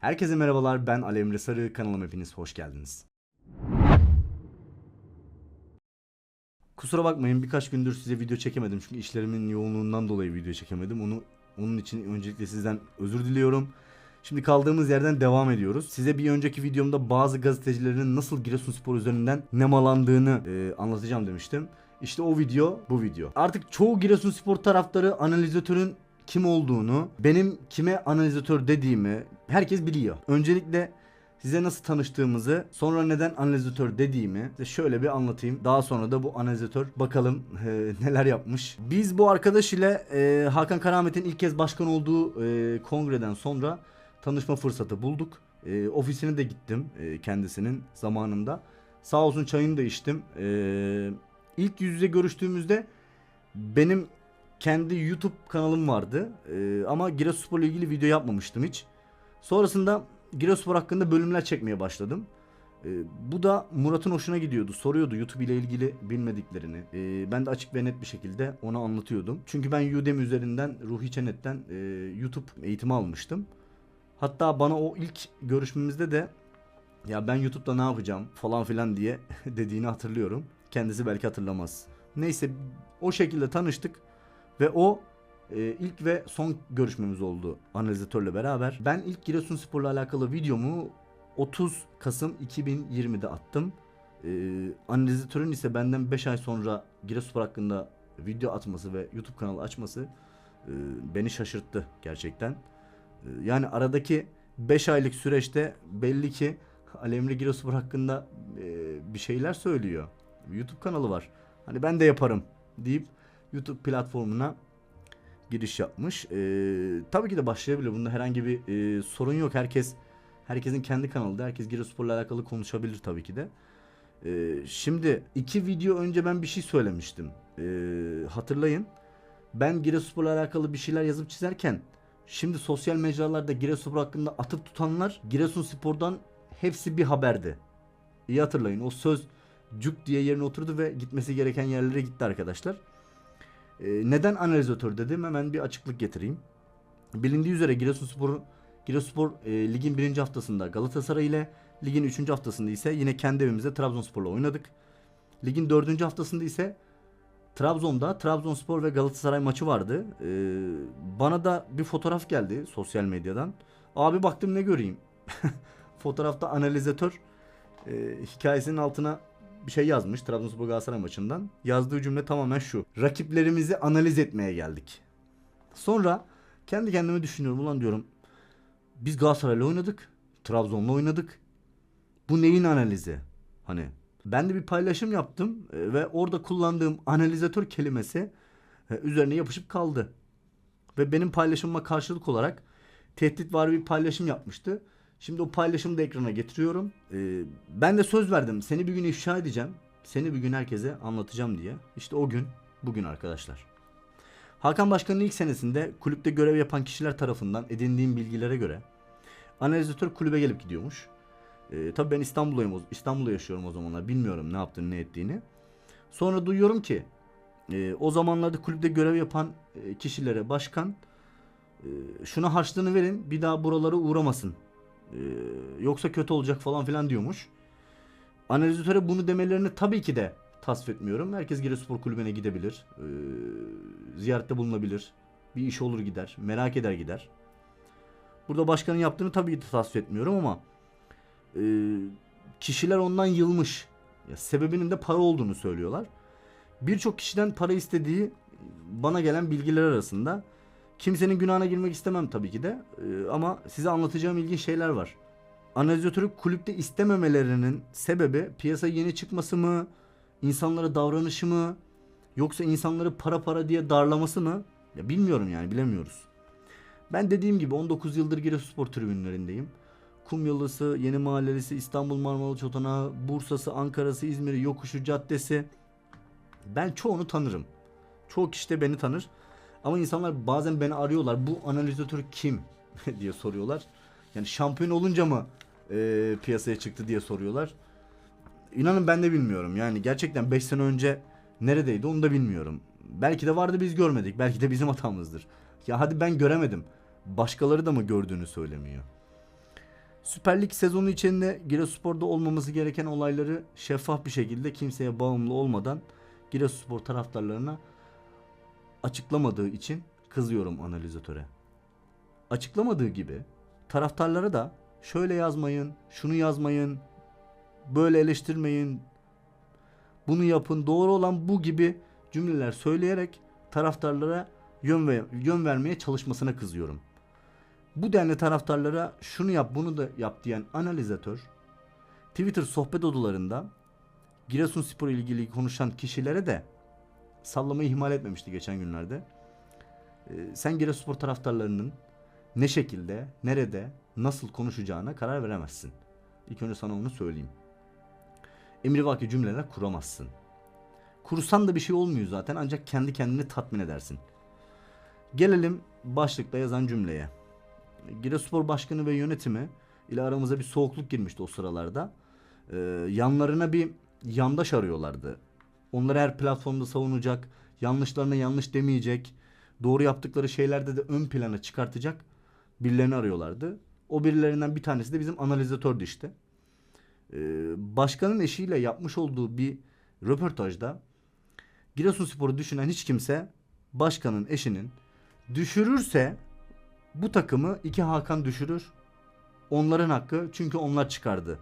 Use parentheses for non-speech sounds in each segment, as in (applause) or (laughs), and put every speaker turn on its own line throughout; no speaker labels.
Herkese merhabalar ben Ali Emre Sarı kanalıma hepiniz hoş geldiniz. Kusura bakmayın birkaç gündür size video çekemedim çünkü işlerimin yoğunluğundan dolayı video çekemedim. Onu onun için öncelikle sizden özür diliyorum. Şimdi kaldığımız yerden devam ediyoruz. Size bir önceki videomda bazı gazetecilerin nasıl Giresunspor üzerinden nemalandığını e, anlatacağım demiştim. İşte o video bu video. Artık çoğu Giresunspor taraftarı analizatörün kim olduğunu, benim kime analizatör dediğimi herkes biliyor. Öncelikle size nasıl tanıştığımızı, sonra neden analizatör dediğimi size şöyle bir anlatayım. Daha sonra da bu analizatör bakalım (laughs) e, neler yapmış. Biz bu arkadaş ile e, Hakan Karamet'in ilk kez başkan olduğu e, kongreden sonra tanışma fırsatı bulduk. E, ofisine de gittim e, kendisinin zamanında. Sağ olsun çayını da içtim. E, ilk yüz yüze görüştüğümüzde benim kendi YouTube kanalım vardı. E, ama Giresunspor ile ilgili video yapmamıştım hiç. Sonrasında Giresunspor hakkında bölümler çekmeye başladım. E, bu da Murat'ın hoşuna gidiyordu. Soruyordu YouTube ile ilgili bilmediklerini. E, ben de açık ve net bir şekilde ona anlatıyordum. Çünkü ben Udemy üzerinden, Ruhi Çenet'ten e, YouTube eğitimi almıştım. Hatta bana o ilk görüşmemizde de ya ben YouTube'da ne yapacağım falan filan diye (laughs) dediğini hatırlıyorum. Kendisi belki hatırlamaz. Neyse o şekilde tanıştık ve o e, ilk ve son görüşmemiz oldu analizatörle beraber. Ben ilk Giresunspor'la alakalı videomu 30 Kasım 2020'de attım. E, analizatörün ise benden 5 ay sonra Giresunspor hakkında video atması ve YouTube kanalı açması e, beni şaşırttı gerçekten. E, yani aradaki 5 aylık süreçte belli ki Alemri Giresunspor hakkında e, bir şeyler söylüyor. YouTube kanalı var. Hani ben de yaparım deyip YouTube platformuna giriş yapmış. Ee, tabii ki de başlayabilir. Bunda herhangi bir e, sorun yok. Herkes herkesin kendi kanalında. Herkes Giresunspor'la alakalı konuşabilir tabii ki de. Ee, şimdi iki video önce ben bir şey söylemiştim. Ee, hatırlayın. Ben Giresunspor'la alakalı bir şeyler yazıp çizerken şimdi sosyal mecralarda Giresunspor hakkında atıp tutanlar Giresunspor'dan hepsi bir haberdi. İyi hatırlayın. O söz cuk diye yerine oturdu ve gitmesi gereken yerlere gitti arkadaşlar. Ee, neden analizatör dedim hemen bir açıklık getireyim. Bilindiği üzere Giresunspor Giresunspor e, ligin birinci haftasında Galatasaray ile ligin üçüncü haftasında ise yine kendi evimizde Trabzonspor'la oynadık. Ligin dördüncü haftasında ise Trabzon'da Trabzonspor ve Galatasaray maçı vardı. Ee, bana da bir fotoğraf geldi sosyal medyadan. Abi baktım ne göreyim. (laughs) Fotoğrafta analizatör e, hikayesinin altına bir şey yazmış Trabzonspor Galatasaray maçından. Yazdığı cümle tamamen şu. Rakiplerimizi analiz etmeye geldik. Sonra kendi kendime düşünüyorum ulan diyorum. Biz Galatasaray'la oynadık. Trabzon'la oynadık. Bu neyin analizi? Hani ben de bir paylaşım yaptım e, ve orada kullandığım analizatör kelimesi e, üzerine yapışıp kaldı. Ve benim paylaşımıma karşılık olarak tehdit var bir paylaşım yapmıştı. Şimdi o paylaşımı da ekrana getiriyorum. Ee, ben de söz verdim. Seni bir gün ifşa edeceğim. Seni bir gün herkese anlatacağım diye. İşte o gün bugün arkadaşlar. Hakan Başkan'ın ilk senesinde kulüpte görev yapan kişiler tarafından edindiğim bilgilere göre analizatör kulübe gelip gidiyormuş. Ee, tabii ben İstanbul'dayım. İstanbul'da yaşıyorum o zamanlar. Bilmiyorum ne yaptığını ne ettiğini. Sonra duyuyorum ki e, o zamanlarda kulüpte görev yapan e, kişilere başkan e, şuna harçlığını verin bir daha buralara uğramasın ee, yoksa kötü olacak falan filan diyormuş. Analizatöre bunu demelerini tabii ki de tasvip etmiyorum. Herkes Giresunspor Kulübü'ne gidebilir. Ee, ziyarette bulunabilir. Bir iş olur gider. Merak eder gider. Burada başkanın yaptığını tabii ki de tasvip etmiyorum ama e, kişiler ondan yılmış. Ya, sebebinin de para olduğunu söylüyorlar. Birçok kişiden para istediği bana gelen bilgiler arasında. Kimsenin günahına girmek istemem tabii ki de. Ee, ama size anlatacağım ilginç şeyler var. Analizatörü kulüpte istememelerinin sebebi piyasa yeni çıkması mı? insanlara davranışı mı? Yoksa insanları para para diye darlaması mı? Ya bilmiyorum yani bilemiyoruz. Ben dediğim gibi 19 yıldır Giresunspor tribünlerindeyim. Kumyalısı, Yeni Mahallelisi, İstanbul Marmalı Çotanağı, Bursa'sı, Ankara'sı, İzmir'i, Yokuşu, Caddesi. Ben çoğunu tanırım. Çoğu kişi de beni tanır. Ama insanlar bazen beni arıyorlar. Bu analizatör kim (laughs) diye soruyorlar. Yani şampiyon olunca mı e, piyasaya çıktı diye soruyorlar. İnanın ben de bilmiyorum. Yani gerçekten 5 sene önce neredeydi onu da bilmiyorum. Belki de vardı biz görmedik. Belki de bizim hatamızdır. Ya hadi ben göremedim. Başkaları da mı gördüğünü söylemiyor. Süper Lig sezonu içinde Giresunspor'da olmaması gereken olayları şeffaf bir şekilde kimseye bağımlı olmadan Giresunspor taraftarlarına açıklamadığı için kızıyorum analizatöre. Açıklamadığı gibi taraftarlara da şöyle yazmayın, şunu yazmayın, böyle eleştirmeyin, bunu yapın, doğru olan bu gibi cümleler söyleyerek taraftarlara yön, ve, yön vermeye çalışmasına kızıyorum. Bu denli taraftarlara şunu yap bunu da yap diyen analizatör Twitter sohbet odalarında Giresunspor ilgili konuşan kişilere de sallamayı ihmal etmemişti geçen günlerde. Ee, sen Giresunspor taraftarlarının ne şekilde, nerede, nasıl konuşacağına karar veremezsin. İlk önce sana onu söyleyeyim. Emrivaki cümleler kuramazsın. Kursan da bir şey olmuyor zaten ancak kendi kendini tatmin edersin. Gelelim başlıkta yazan cümleye. Giresunspor Başkanı ve yönetimi ile aramıza bir soğukluk girmişti o sıralarda. Ee, yanlarına bir yandaş arıyorlardı. Onları her platformda savunacak, yanlışlarına yanlış demeyecek, doğru yaptıkları şeylerde de ön plana çıkartacak birilerini arıyorlardı. O birilerinden bir tanesi de bizim analizatördü işte. Ee, başkanın eşiyle yapmış olduğu bir röportajda Giresunspor'u düşünen hiç kimse başkanın eşinin düşürürse bu takımı iki Hakan düşürür. Onların hakkı çünkü onlar çıkardı.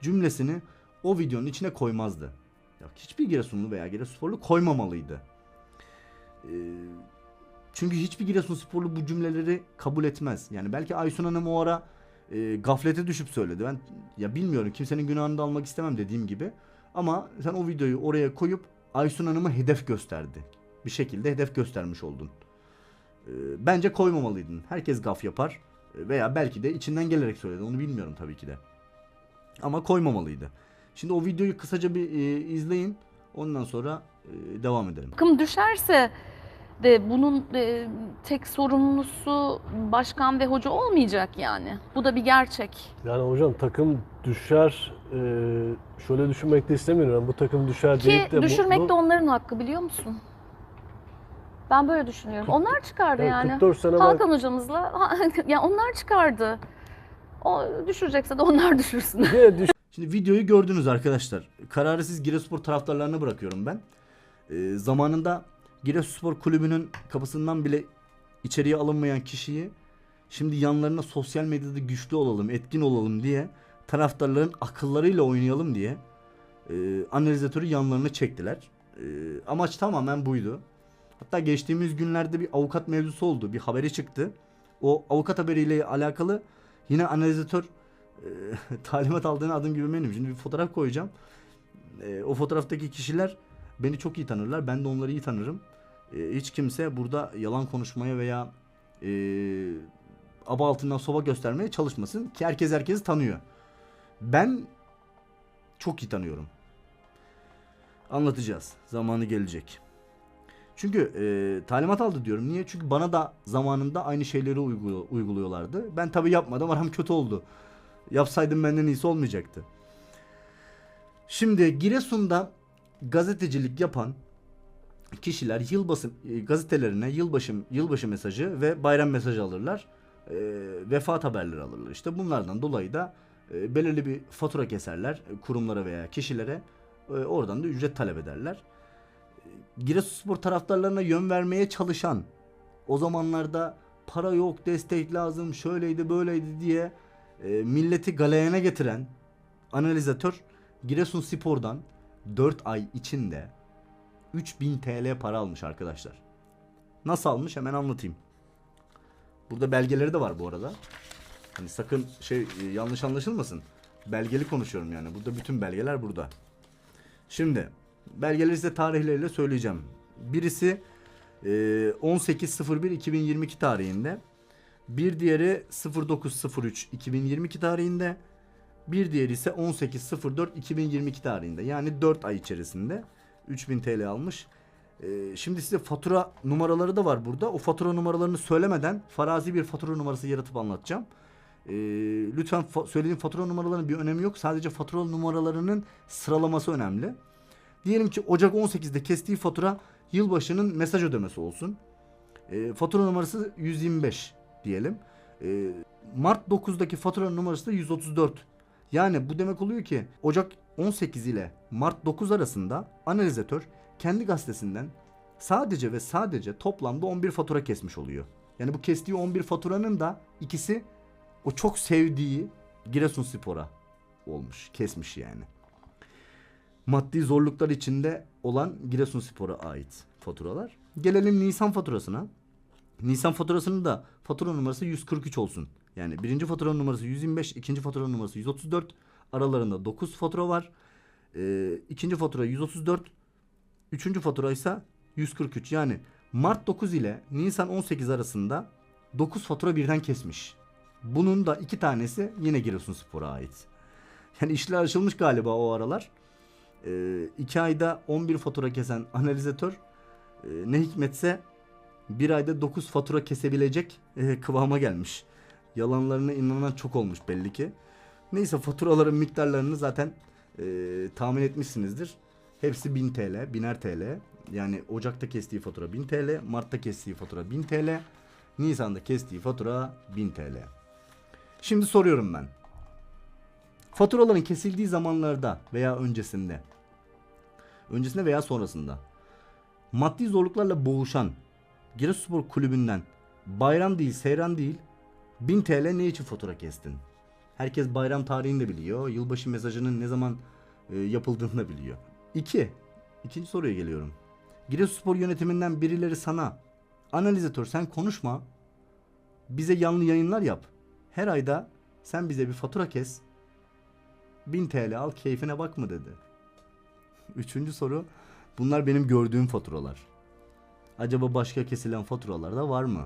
Cümlesini o videonun içine koymazdı. Hiçbir Giresunlu veya Giresunsporlu koymamalıydı. Ee, çünkü hiçbir Giresunsporlu bu cümleleri kabul etmez. Yani belki Aysun Hanım o ara e, gaflete düşüp söyledi. Ben ya bilmiyorum kimsenin günahını da almak istemem dediğim gibi. Ama sen o videoyu oraya koyup Aysun Hanım'ı hedef gösterdi. Bir şekilde hedef göstermiş oldun. Ee, bence koymamalıydın. Herkes gaf yapar veya belki de içinden gelerek söyledi. Onu bilmiyorum tabii ki de. Ama koymamalıydı. Şimdi o videoyu kısaca bir e, izleyin. Ondan sonra e, devam edelim.
takım düşerse de bunun e, tek sorumlusu başkan ve hoca olmayacak yani. Bu da bir gerçek.
Yani hocam takım düşer, e, şöyle düşünmek de istemiyorum. Yani bu takım düşer
Ki
deyip de
düşürmek
bunu,
de onların hakkı biliyor musun? Ben böyle düşünüyorum. Onlar çıkardı
yani
yani.
44 sene ben
Hakan hocamızla (laughs) ya onlar çıkardı. O düşürecekse de onlar düşürsün.
yine düş-
Şimdi videoyu gördünüz arkadaşlar. Kararı Giresunspor taraftarlarına bırakıyorum ben. Ee, zamanında Giresunspor kulübünün kapısından bile içeriye alınmayan kişiyi şimdi yanlarına sosyal medyada güçlü olalım, etkin olalım diye taraftarların akıllarıyla oynayalım diye e, analizatörü yanlarına çektiler. E, amaç tamamen buydu. Hatta geçtiğimiz günlerde bir avukat mevzusu oldu. Bir haberi çıktı. O avukat haberiyle alakalı yine analizatör e, (laughs) talimat aldığını adım gibi eminim. Şimdi bir fotoğraf koyacağım. E, o fotoğraftaki kişiler beni çok iyi tanırlar. Ben de onları iyi tanırım. E, hiç kimse burada yalan konuşmaya veya e, aba altından soba göstermeye çalışmasın. Ki herkes herkesi tanıyor. Ben çok iyi tanıyorum. Anlatacağız. Zamanı gelecek. Çünkü e, talimat aldı diyorum. Niye? Çünkü bana da zamanında aynı şeyleri uygulu- uyguluyorlardı. Ben tabii yapmadım. Aram kötü oldu. Yapsaydım benden iyisi olmayacaktı. Şimdi Giresun'da gazetecilik yapan kişiler yılbaşı e, gazetelerine yılbaşı yılbaşı mesajı ve bayram mesajı alırlar. E, vefat haberleri alırlar. İşte bunlardan dolayı da e, belirli bir fatura keserler e, kurumlara veya kişilere. E, oradan da ücret talep ederler. E, Giresunspor taraftarlarına yön vermeye çalışan o zamanlarda para yok, destek lazım, şöyleydi, böyleydi diye e, milleti galeyana getiren analizatör Giresunspor'dan 4 ay içinde 3000 TL para almış arkadaşlar. Nasıl almış hemen anlatayım. Burada belgeleri de var bu arada. Hani sakın şey e, yanlış anlaşılmasın. Belgeli konuşuyorum yani. Burada bütün belgeler burada. Şimdi belgeleri size tarihleriyle söyleyeceğim. Birisi e, 18.01.2022 tarihinde. Bir diğeri 09.03.2022 tarihinde. Bir diğeri ise 18.04.2022 tarihinde. Yani 4 ay içerisinde 3000 TL almış. Ee, şimdi size fatura numaraları da var burada. O fatura numaralarını söylemeden farazi bir fatura numarası yaratıp anlatacağım. Ee, lütfen söylediğim fatura numaralarının bir önemi yok. Sadece fatura numaralarının sıralaması önemli. Diyelim ki Ocak 18'de kestiği fatura yılbaşının mesaj ödemesi olsun. Ee, fatura numarası 125 diyelim. Ee, Mart 9'daki fatura numarası da 134. Yani bu demek oluyor ki Ocak 18 ile Mart 9 arasında analizatör kendi gazetesinden sadece ve sadece toplamda 11 fatura kesmiş oluyor. Yani bu kestiği 11 faturanın da ikisi o çok sevdiği Giresunspor'a olmuş, kesmiş yani. Maddi zorluklar içinde olan Giresunspor'a ait faturalar. Gelelim Nisan faturasına. Nisan faturasının da fatura numarası 143 olsun. Yani birinci fatura numarası 125, ikinci fatura numarası 134. Aralarında 9 fatura var. Ee, ikinci fatura 134. Üçüncü fatura ise 143. Yani Mart 9 ile Nisan 18 arasında 9 fatura birden kesmiş. Bunun da iki tanesi yine Giresunspor'a ait. Yani işler açılmış galiba o aralar. Ee, iki ayda 11 fatura kesen analizatör e, ne hikmetse bir ayda 9 fatura kesebilecek e, kıvama gelmiş. Yalanlarına inanan çok olmuş belli ki. Neyse faturaların miktarlarını zaten e, tahmin etmişsinizdir. Hepsi 1000 TL, 1000'er TL. Yani Ocak'ta kestiği fatura 1000 TL, Mart'ta kestiği fatura 1000 TL, Nisan'da kestiği fatura 1000 TL. Şimdi soruyorum ben. Faturaların kesildiği zamanlarda veya öncesinde, öncesinde veya sonrasında maddi zorluklarla boğuşan Giresunspor kulübünden bayram değil, seyran değil 1000 TL ne için fatura kestin? Herkes bayram tarihini de biliyor. Yılbaşı mesajının ne zaman e, yapıldığını da biliyor. 2. İkinci soruya geliyorum. Giresunspor yönetiminden birileri sana analizatör sen konuşma. Bize yanlı yayınlar yap. Her ayda sen bize bir fatura kes. 1000 TL al keyfine bak mı dedi. Üçüncü soru. Bunlar benim gördüğüm faturalar. Acaba başka kesilen faturalar da var mı?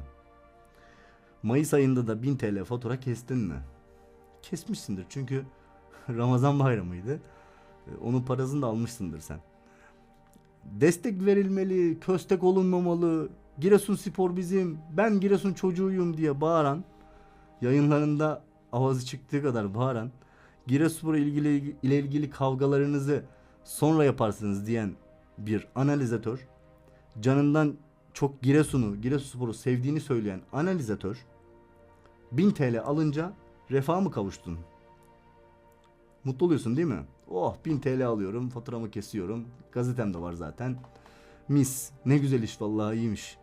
Mayıs ayında da 1000 TL fatura kestin mi? Kesmişsindir çünkü (laughs) Ramazan bayramıydı. E, Onun parasını da almışsındır sen. Destek verilmeli, köstek olunmamalı, Giresun Spor bizim, ben Giresun çocuğuyum diye bağıran, yayınlarında avazı çıktığı kadar bağıran, Giresunspor ilgili ile ilgili kavgalarınızı sonra yaparsınız diyen bir analizatör, canından çok Giresun'u, Giresunspor'u sevdiğini söyleyen analizatör 1000 TL alınca refaha mı kavuştun? Mutlu oluyorsun değil mi? Oh 1000 TL alıyorum, faturamı kesiyorum. Gazetem de var zaten. Mis. Ne güzel iş vallahi iyiymiş.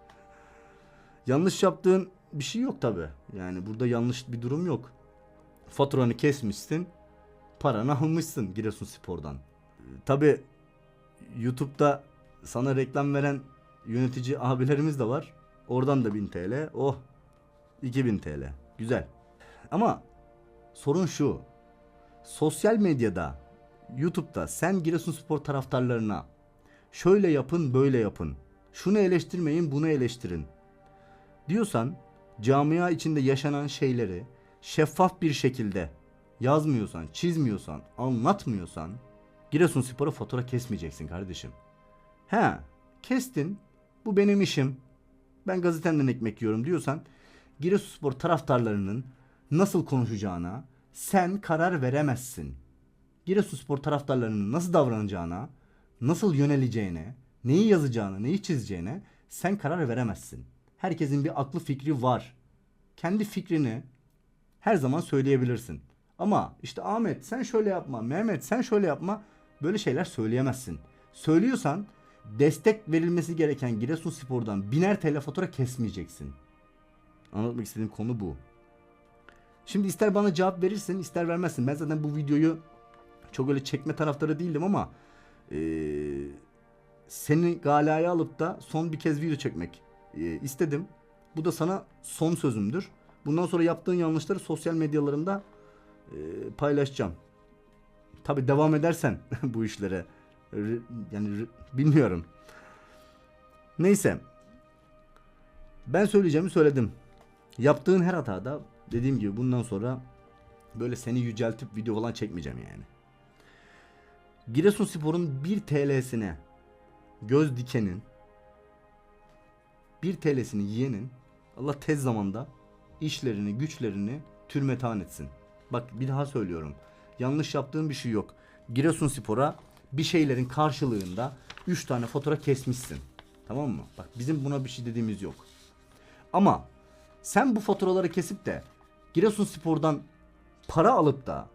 Yanlış yaptığın bir şey yok tabi. Yani burada yanlış bir durum yok. Faturanı kesmişsin. Paranı almışsın Giresunspor'dan. Tabi YouTube'da sana reklam veren yönetici abilerimiz de var. Oradan da 1000 TL. Oh 2000 TL. Güzel. Ama sorun şu. Sosyal medyada, YouTube'da sen Giresunspor taraftarlarına şöyle yapın, böyle yapın. Şunu eleştirmeyin, bunu eleştirin. Diyorsan camia içinde yaşanan şeyleri şeffaf bir şekilde yazmıyorsan, çizmiyorsan, anlatmıyorsan Giresunspor'a fatura kesmeyeceksin kardeşim. He, kestin. Bu benim işim. Ben gazetemden ekmek yiyorum diyorsan Giresunspor taraftarlarının nasıl konuşacağına sen karar veremezsin. Giresunspor taraftarlarının nasıl davranacağına, nasıl yöneleceğine, neyi yazacağını, neyi çizeceğine sen karar veremezsin. Herkesin bir aklı fikri var. Kendi fikrini her zaman söyleyebilirsin. Ama işte Ahmet sen şöyle yapma, Mehmet sen şöyle yapma böyle şeyler söyleyemezsin. Söylüyorsan destek verilmesi gereken Giresunspor'dan biner TL fatura kesmeyeceksin. Anlatmak istediğim konu bu. Şimdi ister bana cevap verirsin ister vermezsin. Ben zaten bu videoyu çok öyle çekme taraftarı değildim ama eee seni galaya alıp da son bir kez video çekmek eee, istedim. Bu da sana son sözümdür. Bundan sonra yaptığın yanlışları sosyal medyalarımda eee, paylaşacağım. Tabi devam edersen (laughs) bu işlere yani bilmiyorum. Neyse. Ben söyleyeceğimi söyledim. Yaptığın her hatada dediğim gibi bundan sonra böyle seni yüceltip video falan çekmeyeceğim yani. Giresunspor'un 1 TL'sine göz dikenin 1 TL'sini yiyenin Allah tez zamanda işlerini, güçlerini türmetan etsin. Bak bir daha söylüyorum. Yanlış yaptığın bir şey yok. Giresunspor'a bir şeylerin karşılığında 3 tane fatura kesmişsin. Tamam mı? Bak bizim buna bir şey dediğimiz yok. Ama sen bu faturaları kesip de Giresunspor'dan para alıp da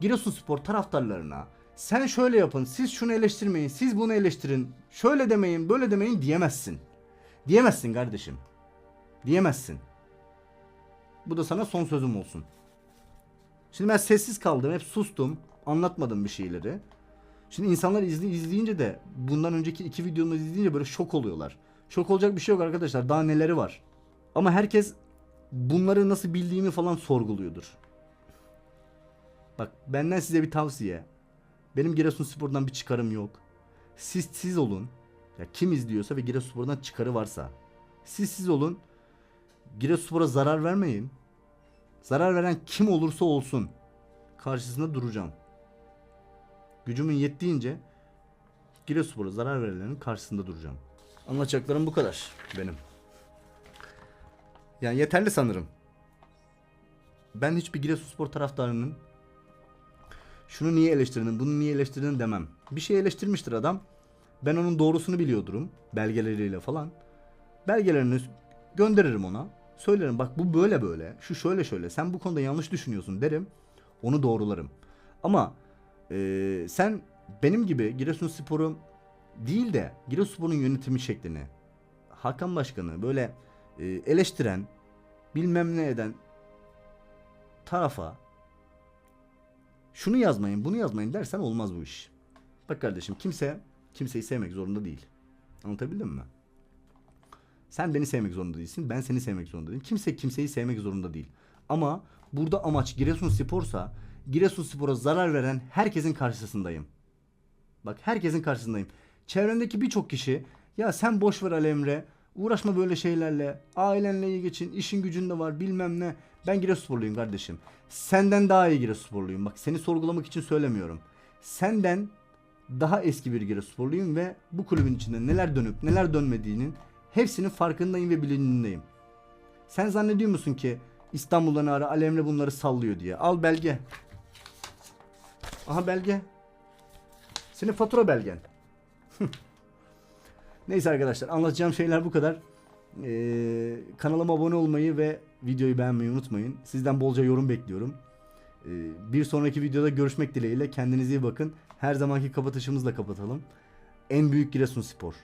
Giresunspor taraftarlarına sen şöyle yapın, siz şunu eleştirmeyin, siz bunu eleştirin, şöyle demeyin, böyle demeyin diyemezsin. Diyemezsin kardeşim. Diyemezsin. Bu da sana son sözüm olsun. Şimdi ben sessiz kaldım, hep sustum, anlatmadım bir şeyleri. Şimdi insanlar izli, izleyince de bundan önceki iki videomu izleyince böyle şok oluyorlar. Şok olacak bir şey yok arkadaşlar. Daha neleri var. Ama herkes bunları nasıl bildiğimi falan sorguluyordur. Bak benden size bir tavsiye. Benim Giresunspor'dan bir çıkarım yok. Siz siz olun. Ya kim izliyorsa ve Giresunspor'dan çıkarı varsa. Siz siz olun. Giresunspor'a zarar vermeyin. Zarar veren kim olursa olsun karşısında duracağım. Gücümün yettiğince Giresunspor'a zarar verenlerin karşısında duracağım. Anlatacaklarım bu kadar benim. Yani yeterli sanırım. Ben hiçbir Giresunspor taraftarının şunu niye eleştirdin, bunu niye eleştirdin demem. Bir şey eleştirmiştir adam. Ben onun doğrusunu biliyordurum. Belgeleriyle falan. Belgelerini gönderirim ona. Söylerim bak bu böyle böyle. Şu şöyle şöyle. Sen bu konuda yanlış düşünüyorsun derim. Onu doğrularım. Ama eee, sen benim gibi Giresunspor'u değil de Giresunspor'un yönetimi şeklini Hakan Başkan'ı böyle e, eleştiren bilmem ne eden tarafa şunu yazmayın bunu yazmayın dersen olmaz bu iş. Bak kardeşim kimse kimseyi sevmek zorunda değil. Anlatabildim mi? Sen beni sevmek zorunda değilsin. Ben seni sevmek zorunda değilim. Kimse kimseyi sevmek zorunda değil. Ama burada amaç Giresunspor'sa Giresunspor'a zarar veren herkesin karşısındayım. Bak herkesin karşısındayım. Çevremdeki birçok kişi ya sen boş ver Ali Emre. Uğraşma böyle şeylerle. Ailenle iyi geçin. işin gücün de var bilmem ne. Ben Giresunsporluyum kardeşim. Senden daha iyi Giresunsporluyum. Bak seni sorgulamak için söylemiyorum. Senden daha eski bir Giresunsporluyum ve bu kulübün içinde neler dönüp neler dönmediğinin hepsinin farkındayım ve bilincindeyim. Sen zannediyor musun ki İstanbul'dan ara Ali Emre bunları sallıyor diye. Al belge. Aha belge. Senin fatura belgen. (laughs) Neyse arkadaşlar anlatacağım şeyler bu kadar. Ee, kanalıma abone olmayı ve videoyu beğenmeyi unutmayın. Sizden bolca yorum bekliyorum. Ee, bir sonraki videoda görüşmek dileğiyle. Kendinize iyi bakın. Her zamanki kapatışımızla kapatalım. En büyük Giresunspor.